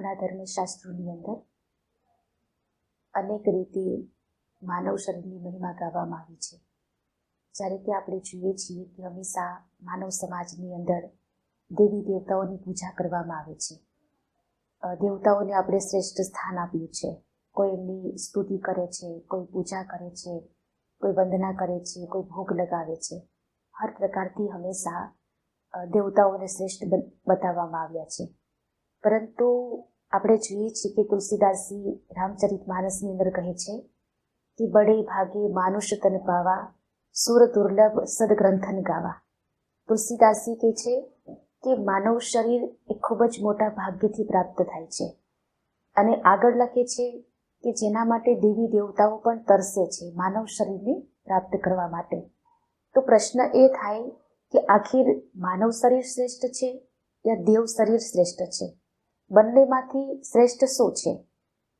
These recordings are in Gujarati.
આપણા ધર્મશાસ્ત્રોની અંદર અનેક રીતે માનવ શરીરની મહિમા ગાવામાં આવી છે. જ્યારે કે આપણે જોઈએ છીએ કે હંમેશા માનવ સમાજની અંદર દેવી દેવતાઓની પૂજા કરવામાં આવે છે. દેવતાઓને આપણે શ્રેષ્ઠ સ્થાન આપ્યું છે. કોઈ એમની સ્તુતિ કરે છે, કોઈ પૂજા કરે છે, કોઈ વંદના કરે છે, કોઈ ભોગ લગાવે છે. હર પ્રકારથી હંમેશા દેવતાઓને શ્રેષ્ઠ બતાવવામાં આવ્યા છે. પરંતુ આપણે જોઈએ છીએ કે તુલસીદાસજી રામચરિત માનસની અંદર કહે છે કે બડે ભાગે માનુષ તન પાવા, સુર દુર્લભ સદગ્રંથન ગાવા. તુલસીદાસજી કહે છે કે માનવ શરીર એ ખૂબ જ મોટા ભાગ્યથી પ્રાપ્ત થાય છે. અને આગળ લખે છે કે જેના માટે દેવી દેવતાઓ પણ તરસે છે માનવ શરીરને પ્રાપ્ત કરવા માટે. તો પ્રશ્ન એ થાય કે આખિર માનવ શરીર શ્રેષ્ઠ છે યા દેવ શરીર શ્રેષ્ઠ છે? બંનેમાંથી શ્રેષ્ઠ શું છે?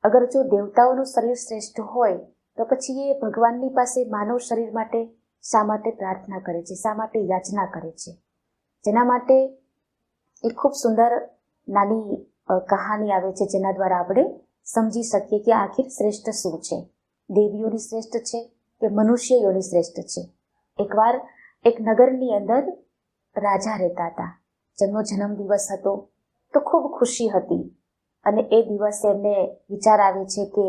અગર જો દેવતાઓનું શરીર શ્રેષ્ઠ હોય, તો પછી એ ભગવાનની પાસે માનવ શરીર માટે શા માટે પ્રાર્થના કરે છે? શા માટે યાચના કરે છે? જેના માટે એ ખૂબ સુંદર નાની કહાની આવે છે, જેના દ્વારા આપણે સમજી શકીએ કે આખિર શ્રેષ્ઠ શું છે? દેવીઓની શ્રેષ્ઠ છે કે મનુષ્યઓની શ્રેષ્ઠ છે? એકવાર એક નગરની અંદર રાજા રહેતા હતા. જેમનો જન્મદિવસ હતો. તો ખૂબ ખુશી હતી. અને એ દિવસે એમને વિચાર આવે છે કે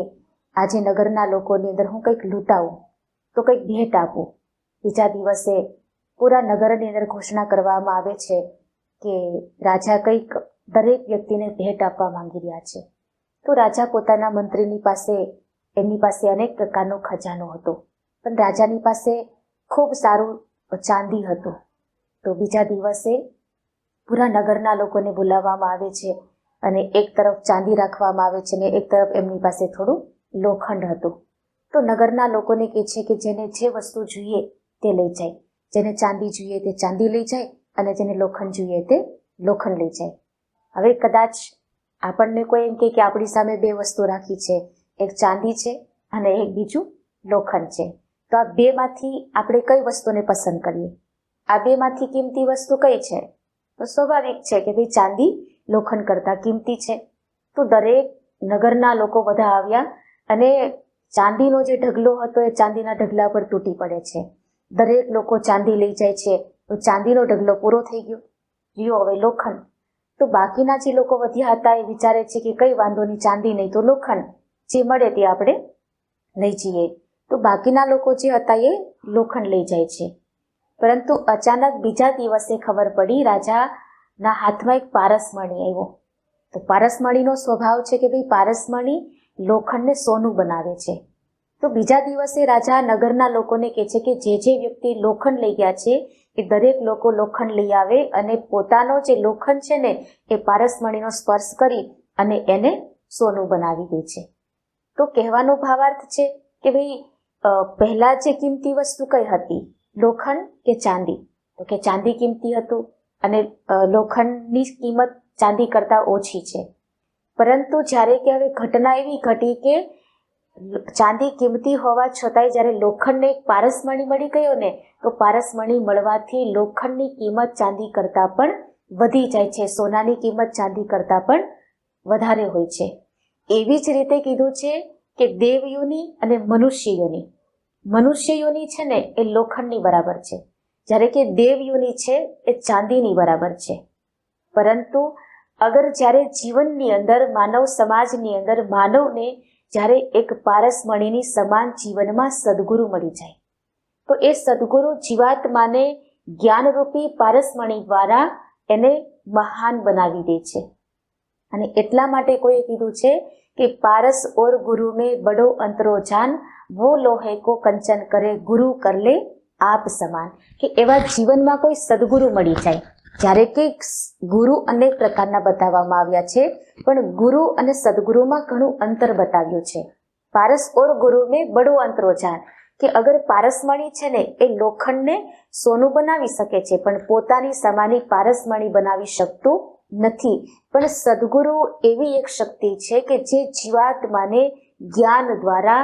આજે નગરના લોકોની અંદર હું કંઈક લૂંટાવું, તો કંઈક ભેટ આપું. બીજા દિવસે પૂરા નગરની અંદર ઘોષણા કરવામાં આવે છે કે રાજા કંઈક દરેક વ્યક્તિને ભેટ આપવા માંગી રહ્યા છે. તો રાજા પોતાના મંત્રીની પાસે, એમની પાસે અનેક પ્રકારનો ખજાનો હતો. પણ રાજાની પાસે ખૂબ સારું ચાંદી હતું. તો બીજા દિવસે પૂરા નગરના લોકોને બોલાવવામાં આવે છે અને એક તરફ ચાંદી રાખવામાં આવે છે ને એક તરફ એમની પાસે થોડું લોખંડ હતું. તો નગરના લોકોને કહે છે કે જેને જે વસ્તુ જોઈએ તે લઈ જાય. જેને ચાંદી જોઈએ તે ચાંદી લઈ જાય અને જેને લોખંડ જોઈએ તે લોખંડ લઈ જાય. હવે કદાચ આપણને કોઈ એમ કહે કે આપણી સામે બે વસ્તુ રાખી છે. એક ચાંદી છે અને એક બીજું લોખંડ છે. તો આ બેમાંથી આપણે કઈ વસ્તુને પસંદ કરીએ? આ બેમાંથી કિંમતી વસ્તુ કઈ છે? તો સ્વાભાવિક છે કે ભાઈ ચાંદી લોખંડ કરતાં કિંમતી છે. તો દરેક નગરના લોકો બધા આવ્યા અને ચાંદીનો જે ઢગલો હતો એ ચાંદીના ઢગલા પર તૂટી પડે છે. દરેક લોકો ચાંદી લઈ જાય છે. તો ચાંદીનો ઢગલો પૂરો થઈ ગયો. રહ્યો હવે લોખંડ. તો બાકીના જે લોકો વધ્યા હતા એ વિચારે છે કે કઈ વાંધો નહીં, ચાંદી નહીં તો લોખંડ જે મળે તે આપણે લઈ જઈએ. તો બાકીના લોકો જે હતા એ લોખંડ લઈ જાય છે. પરંતુ અચાનક બીજા દિવસે ખબર પડી રાજાના હાથમાં એક પારસમણી આવ્યો. તો પારસમણીનો સ્વભાવ છે કે ભાઈ પારસમણી લોખંડને સોનું બનાવે છે. તો બીજા દિવસે રાજા નગરના લોકોને કહે છે કે જે જે વ્યક્તિ લોખંડ લઈ ગયા છે એ દરેક લોકો લોખંડ લઈ આવે અને પોતાનો જે લોખંડ છે ને એ પારસમણીનો સ્પર્શ કરી અને એને સોનું બનાવી દે છે. તો કહેવાનો ભાવાર્થ છે કે ભાઈ પહેલાં જે કિંમતી વસ્તુ કઈ હતી? લોખંડ કે ચાંદી? તો કે ચાંદી કિંમતી હતું અને લોખંડની કિંમત ચાંદી કરતાં ઓછી છે. પરંતુ જ્યારે કે હવે ઘટના એવી ઘટી કે ચાંદી કિંમતી હોવા છતાંય જ્યારે લોખંડને એક પારસમણી મળી ગયો ને, તો પારસમણી મળવાથી લોખંડની કિંમત ચાંદી કરતાં પણ વધી જાય છે. સોનાની કિંમત ચાંદી કરતાં પણ વધારે હોય છે. એવી જ રીતે કીધું છે કે દેવયોની અને મનુષ્યયોની. મનુષ્યયોની છે ને એ લોખંડની બરાબર છે. જ્યારે કે દેવયોની છે એ ચાંદીની બરાબર છે. પરંતુ અગર જ્યારે જીવનની અંદર, માનવ સમાજની અંદર, માનવને જ્યારે એક પારસમણીની સમાન જીવનમાં સદગુરુ મળી જાય, તો એ સદગુરુ જીવાત્માને જ્ઞાનરૂપી પારસમણી દ્વારા એને મહાન બનાવી દે છે. અને એટલા માટે કોઈએ કીધું છે કે પારસ ઓર ગુરુ મેં બડો અંતરો જાન વો લોહે કો કંચન કરે ગુરુ કરલે આપ સમાન કે એવા જીવનમાં કોઈ સદગુરુ મળી જાય। જ્યારે કે ગુરુ અનેક પ્રકારના બતાવવામાં આવ્યા છે, પણ ગુરુ અને સદગુરુમાં ઘણું અંતર બતાવ્યું છે. પારસ ઓર ગુરુ મેં બડો અંતરો જાણ કે અગર પારસમણી છે ને, એ લોખંડને સોનું બનાવી શકે છે, પણ પોતાની સમાની પારસમણી બનાવી શકતું નથી. પણ સદગુરુ એવી એક શક્તિ છે કે જે જીવાત્માને જ્ઞાન દ્વારા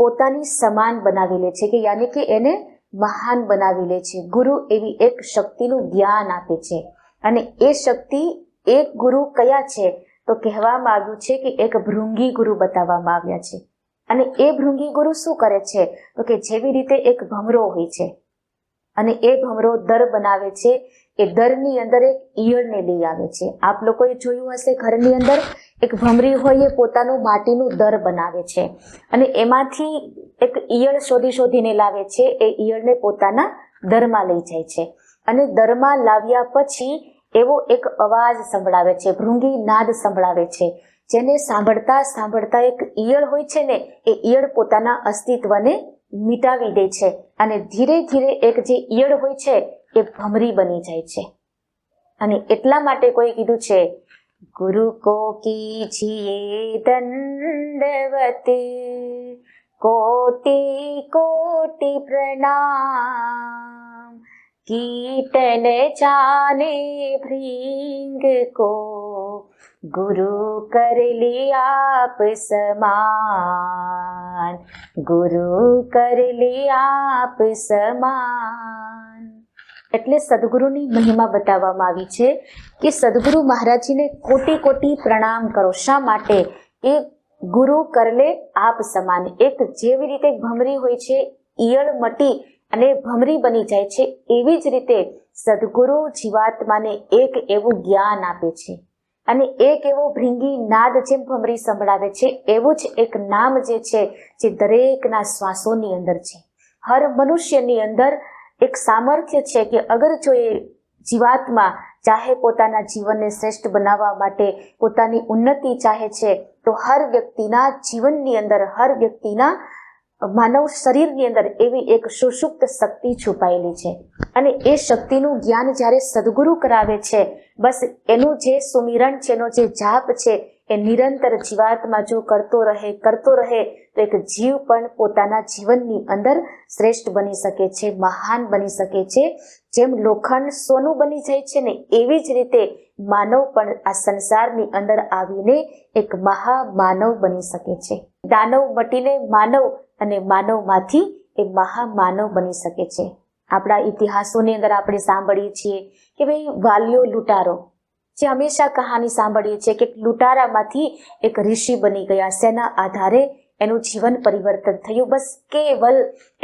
પોતાની સમાન બનાવી લે છે કે યાની કે એને મહાન બનાવી લે છે. ગુરુ એવી એક શક્તિનું જ્ઞાન આપે છે. અને એ શક્તિ એક ગુરુ કયા છે? તો કહેવામાં આવ્યું છે કે એક ભૃંગી ગુરુ બતાવવામાં આવ્યા છે. અને એ ભૃંગી ગુરુ શું કરે છે? તો કે જેવી રીતે એક ભમરો હોય છે. અને એ ભમરો દર બનાવે છે એ દરની અંદર એક ઈયળને લઈ આવે છે. આપ લોકોએ જોયું હશે ઘરની અંદર એક ભમરી હોય એ પોતાનું માટીનું દર બનાવે છે. અને એમાંથી એક ઈયળ શોધી શોધીને લાવે છે. એ ઈયળને પોતાના દરમાં લઈ જાય છે. અને દરમાં લાવ્યા પછી એવો એક અવાજ સંભળાવે છે. ભૃંગી નાદ સંભળાવે છે. જેને સાંભળતા સાંભળતા એક ઈયળ હોય છે ને, એ ઈયળ પોતાના અસ્તિત્વને મિટાવી દે છે. અને ધીરે ધીરે એક જે ઈયળ હોય છે એ ભમરી બની જાય છે. અને એટલા માટે કોઈ કીધું છે, ગુરુ કો કીજીએ દંડવતે, કોટી કોટી પ્રણામ, કીર્તન જાને ભૃંગ કો, ગુરુ કરલી આપ સમાન, ગુરુ કરલી આપ સમાન. એટલે સદગુરુની મહિમા બતાવવામાં આવી છે કે સદગુરુ મહારાજજીને કોટી કોટી પ્રણામ કરો. શા માટે? એ ગુરુ કરલે આપ સમાન. એક જેવી રીતે ભમરી હોય છે ઈયળ મટી અને ભમરી બની જાય છે એવી જ રીતે સદગુરુ જીવાત્માને એક એવું જ્ઞાન આપે છે અને એક એવો ભ્રિંગી નાદ જેમ ભમરી સંભળાવે છે એવું જ એક નામ જે છે જે દરેકના શ્વાસોની અંદર છે. હર મનુષ્યની અંદર એક સામર્થ્ય છે કે અગર જો એ જીવાતમાં ચાહે પોતાના જીવનને શ્રેષ્ઠ બનાવવા માટે પોતાની ઉન્નતિ ચાહે છે, તો હર વ્યક્તિના જીવનની અંદર, હર વ્યક્તિના માનવ શરીરની અંદર એવી એક સુષુપ્ત શક્તિ છુપાયેલી છે. અને એ શક્તિનું જ્ઞાન જ્યારે સદગુરુ કરાવે છે, બસ એનું જે સુમિરણ છે, એનો જે જાપ છે એ નિરંતર જીવાત્મા જો કરતો રહે કરતો રહે, તો એક જીવ પણ પોતાના જીવનની અંદર શ્રેષ્ઠ બની શકે છે, મહાન બની શકે છે. જેમ લોખંડ સોનું બની જાય છે ને, એવી જ રીતે માનવ પણ આ સંસારની અંદર આવીને એક મહામાનવ બની શકે છે. દાનવ મટીને માનવ અને માનવમાંથી એ મહામાનવ બની શકે છે. આપણા ઇતિહાસોની અંદર આપણે સાંભળીએ છીએ કે ભાઈ વાલીઓ લૂંટારો. જે હંમેશા કહાની સાંભળીએ છીએ કે લૂંટારામાંથી એક ઋષિ બની ગયા. શેના આધારે એનું જીવન પરિવર્તન થયું. બસ કેવલ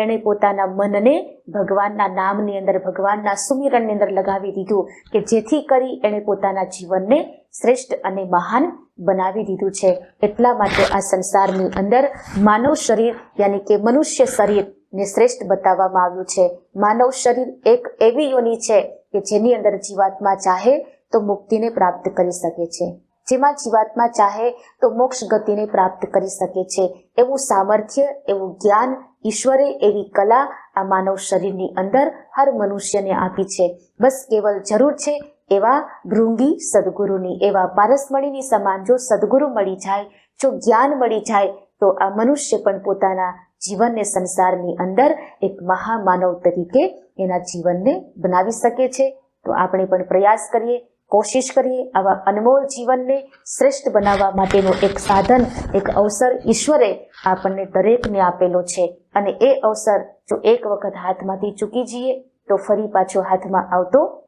એણે પોતાના મનને ભગવાનના નામની અંદર, ભગવાનના સુમિરણની અંદર લગાવી દીધું કે જેથી કરી એણે પોતાના જીવનને શ્રેષ્ઠ અને મહાન બનાવી દીધું છે. એટલા માટે આ સંસારની અંદર માનવ શરીર યાની કે મનુષ્ય શરીર ને શ્રેષ્ઠ બતાવવામાં આવ્યું છે. માનવ શરીર એક એવી યોની છે કે જેની અંદર જીવાત્મા ચાહે તો મુક્તિને પ્રાપ્ત કરી શકે છે. જેમાં જીવાત્મા ચાહે તો મોક્ષ ગતિને પ્રાપ્ત કરી શકે છે. એવું સામર્થ્ય, એવું જ્ઞાન ઈશ્વરે એવી કલા આ માનવ શરીરની અંદર હર મનુષ્યને આપી છે. બસ કેવલ જરૂર છે એવા ભૃંગી સદગુરુની, એવા પારસમણીની સમાન જો સદગુરુ મળી જાય, જો જ્ઞાન મળી જાય, તો આ મનુષ્ય પણ પોતાના જીવનને સંસારની અંદર એક મહામાનવ તરીકે એના જીવનને બનાવી શકે છે. તો આપણે પણ પ્રયાસ કરીએ. કોશિશ કરીએ આવા અનમોલ જીવનને શ્રેષ્ઠ બનાવવા માટેનું એક સાધન, એક અવસર ઈશ્વરે આપણને દરેકને આપેલો છે. અને એ અવસર જો એક વખત હાથમાંથી ચૂકી જઈએ, તો ફરી પાછો હાથમાં આવતો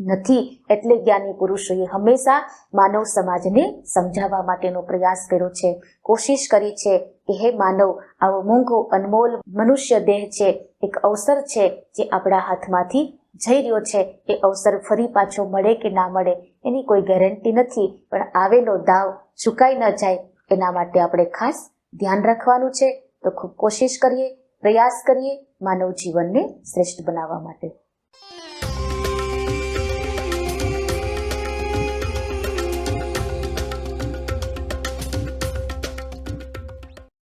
નથી. એટલે જ્ઞાની પુરુષોએ હંમેશા માનવ સમાજને સમજાવવા માટેનો પ્રયાસ કર્યો છે. કોશિશ કરી છે કે હે માનવ, આવો મોંઘો અનમોલ મનુષ્ય દેહ છે. એક અવસર છે જે આપણા હાથમાંથી જઈ રહ્યો છે એ અવસર ફરી પાછો મળે કે ના મળે એની કોઈ ગેરંટી નથી. પણ આવેલો દાવ ચૂકાઈ ન જાય એના માટે આપણે ખાસ ધ્યાન રાખવાનું છે. તો ખૂબ કોશિશ કરીએ, પ્રયાસ કરીએ માનવ જીવનને શ્રેષ્ઠ બનાવવા માટે.